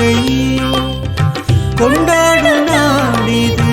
பண்டிகையை நாயகியை கொண்டாடும் நாடிது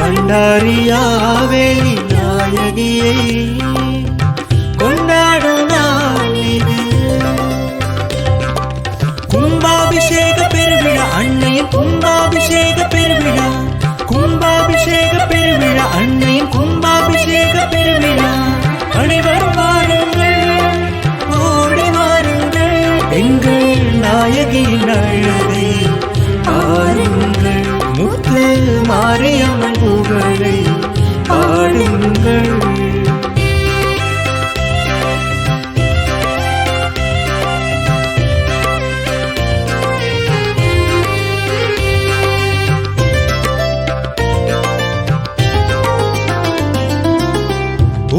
பண்டாரியாவெளி நாயகியை மாரியம்மன் புகழை பாடுங்கள்.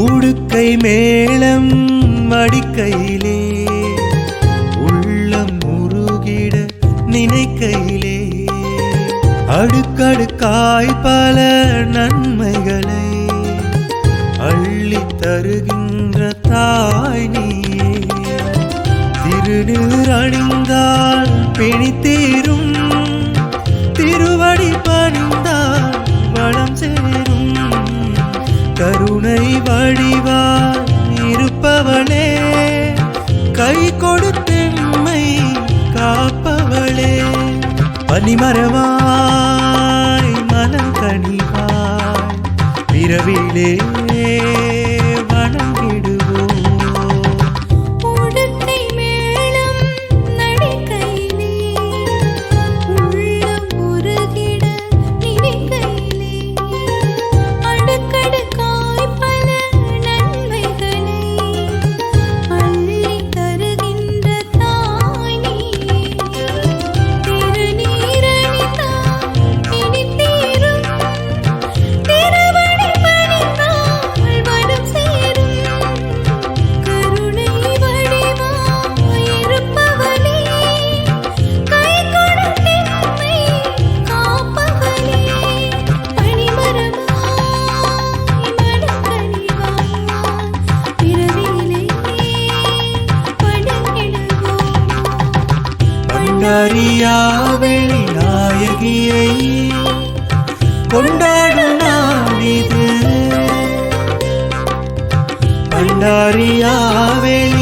உடுக்கை மேளம் மடிக்கையிலே அடுக்கடுக்காய் பல நன்மைகளை அள்ளி தருகின்ற தாய் நீயே. திருநீர் அணிந்தால் பிணித்தீரும் திருவடி பணிந்தால் வளம் சேரும். கருணை வடிவால் இருப்பவளே கை கொடுத்தெம்மை காப்பவளே. பனிமரவா பிறவிலே பண்டாரியாவெளி நாயகியை கொண்டாடும் நாளிது பண்டாரியாவெளி நாயகியை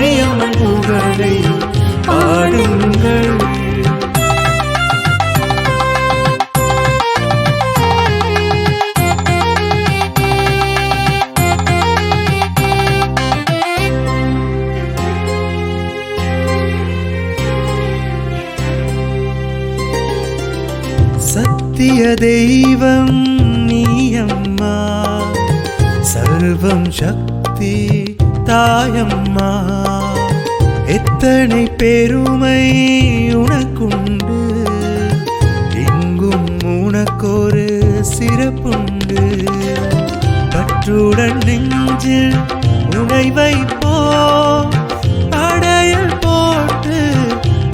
மாரியம்மன் புகழை பாடுங்கள். சத்திய தெய்வம் நீயம்மா சர்வம் சக்தி தாயம்மா எத்தனை பெருமை உனக்குண்டு? எங்கும் உனக்கொரு சிறப்புண்டு. பற்றுடன் நெஞ்சில் உனை வைப்போ அடையல் போட்டு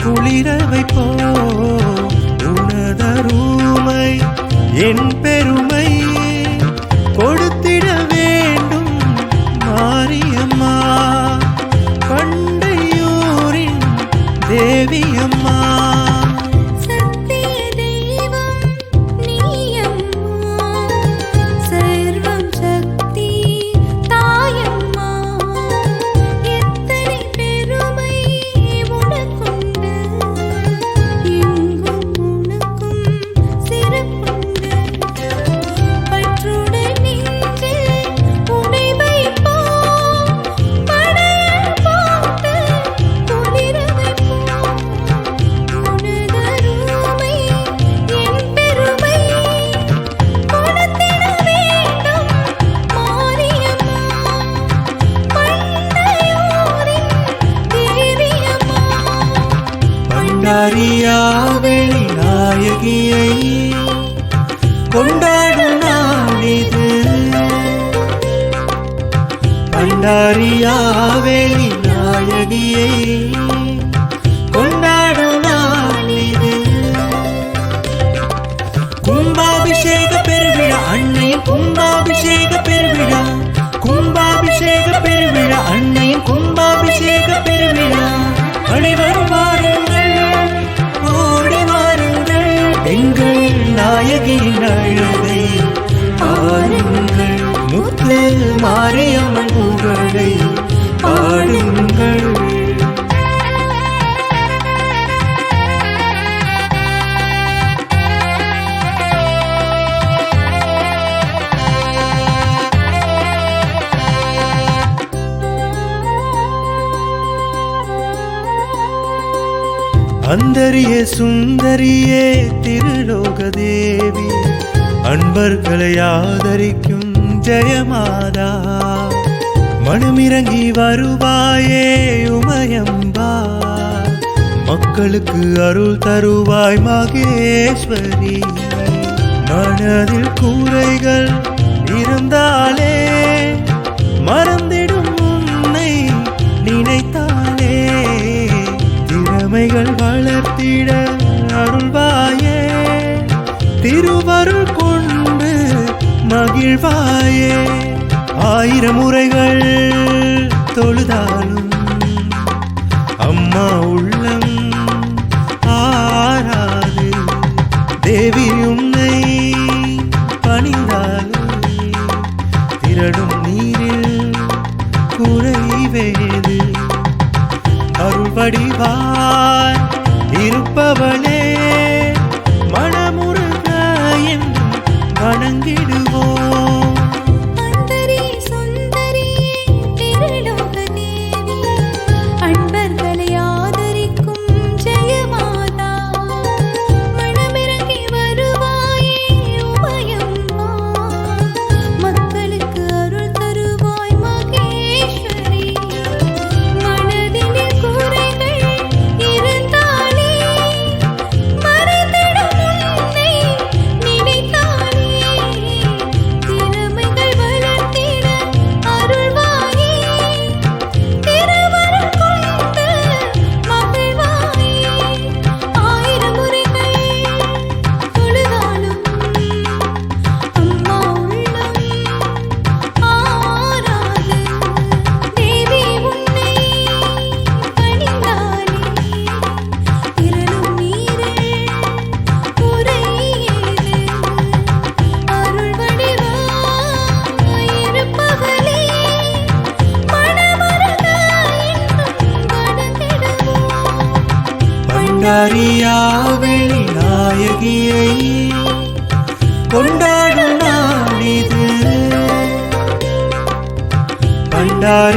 குளிர வைப்போ. உனதருமை என் பெருமை பண்டாரியாவேலி நாயகியை கொண்டாடும் நாள் இது கும்பாபிஷேக பெருவிழா அன்னையும் கும்பாபிஷேக பெருவிழா கும்பாபிஷேக பெருவிழா அன்னையும் கும்பாபிஷேக பெருவிழா. அனைவரும் வாருங்கள் ஓடி வாருங்கள் எங்கள் நாயகியின் அழகை. பாருங்கள் முத்து மாறியா சுந்தரியே சுந்தரியே திருலோக தேவி அன்பர்களை ஆதரிக்கும் ஜெயமாதா. மனமிறங்கி வருவாயே உமயம்பா. மக்களுக்கு அருள் தருவாய் மகேஸ்வரி. மனதில் கூரைகள் இருந்தாலே மறந்திடும் வளர்த்திட அருள்வாயே. திருவருள் கொண்டு மகிழ்வாயே. ஆயிரம் முறைகள் தொழுதாலும் அம்மா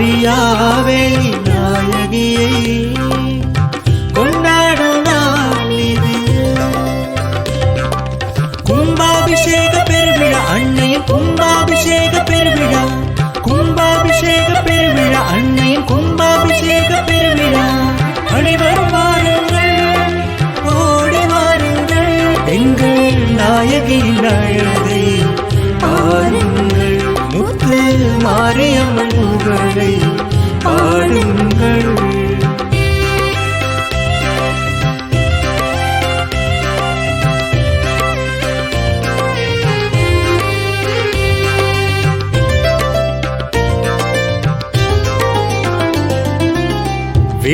பண்டாரியாவெளி நாயகியை.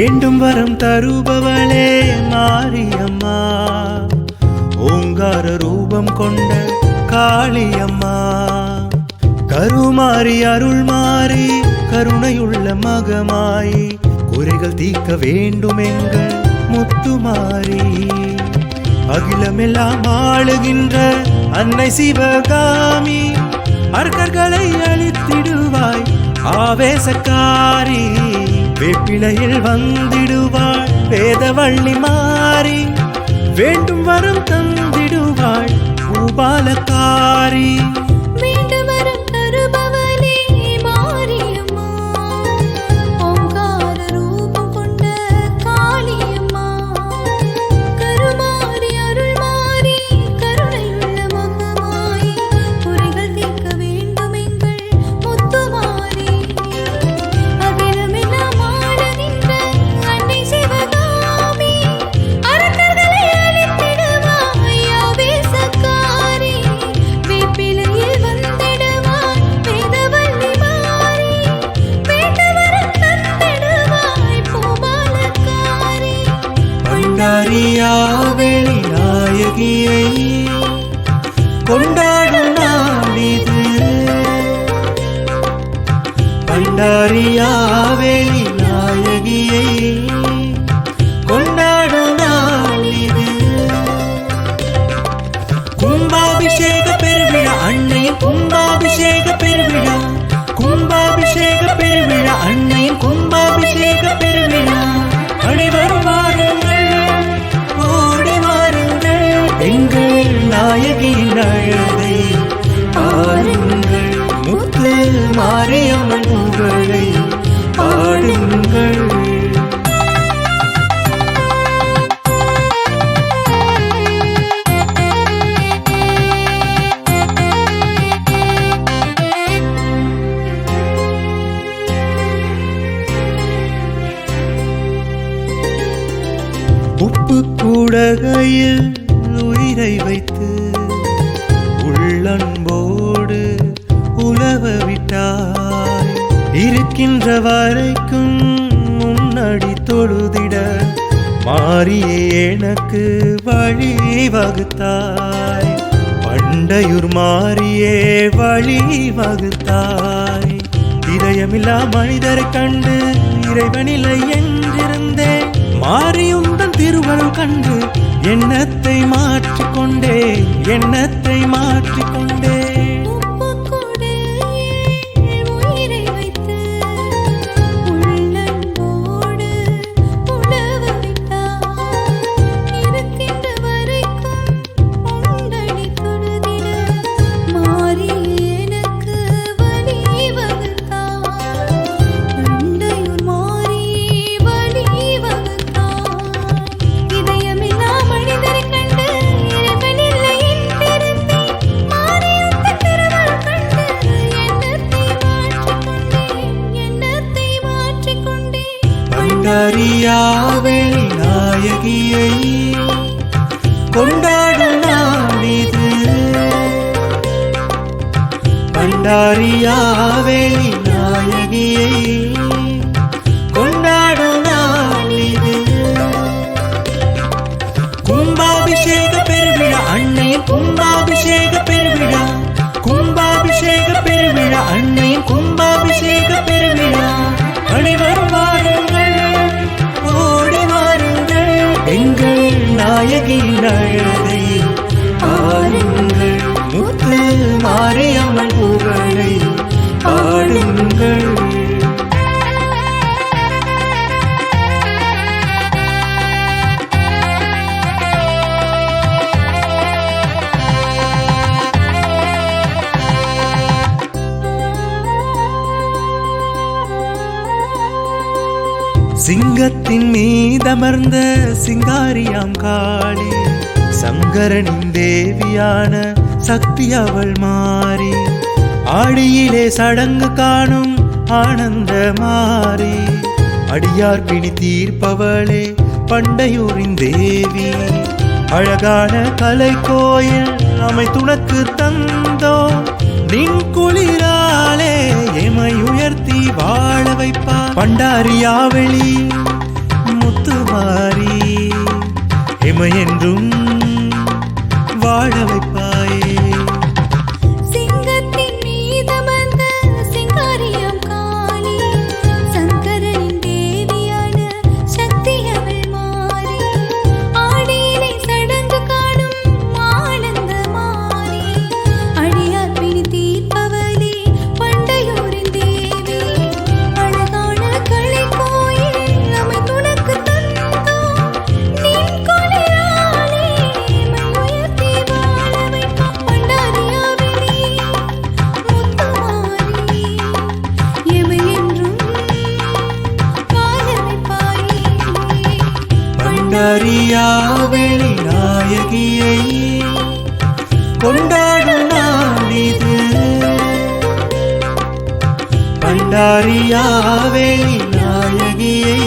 வேண்டும் வரம் தருபவளே மாரியம்மா. ஓங்கார ரூபம் கொண்ட காளியம்மா. கருமாறி அருள் மாறி கருணையுள்ள மகமாயி குறைகள் தீர்க்க வேண்டும் எங்க முத்துமாரி அகிலமெல்லாம் ஆளுகின்ற அன்னை சிவகாமி அர்க்கர்களை அழித்திடுவாய் ஆவேசக்காரி. வேப்பிலையில் வந்திடுவாள் வேதவள்ளி மாறி. வேண்டும் வரம் தந்திடுவாள் பூபாலக்காரி மாரியம்மன் தொழுதிட மாறியே எனக்கு வழி வகுத்தாய். பண்டையூர் மாறியே வழி வகுத்தாய். இதயமில்லா மனிதரை கண்டு இறைவனில்லை என்றிருந்தேன் மாறியுந்தன் திருவருள் கண்டு எண்ணத்தை மாற்றிக்கொண்டே எண்ணத்தை மாற்றிக்கொண்டே. கொண்டாடும் நாம் இது பண்டாரியாவே நாயகியை. அழகை பாருங்கள் முத்து மாரியம்மன் புகழை பாடுங்கள் சிங்கத்தின் மீதமர்ந்த சிங்காரியாம் காளி. சங்கரனின் தேவியான சக்தி அவள் மாறி ஆடியிலே சடங்கு காணும் ஆனந்த மாறி. அடியார் பிணி தீர்ப்பவளே பண்டையூரின் தேவி. அழகான கலை கோயில் அமைத்துனக்கு தந்தோ நின் குளிராலே எமை உயர்த்தி வாழ வைப்பா பண்டாரியாவளி முத்துமாரி எமை என்றும் வாழ வைப்ப பண்டரியாவெளி நாயகியை கொண்டாடும் நாடிது பண்டாரியாவெளி நாயகியை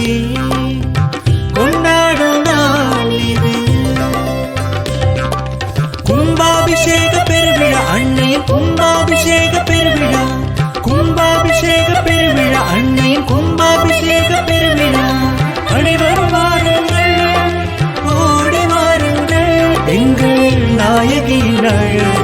நாயகி நழு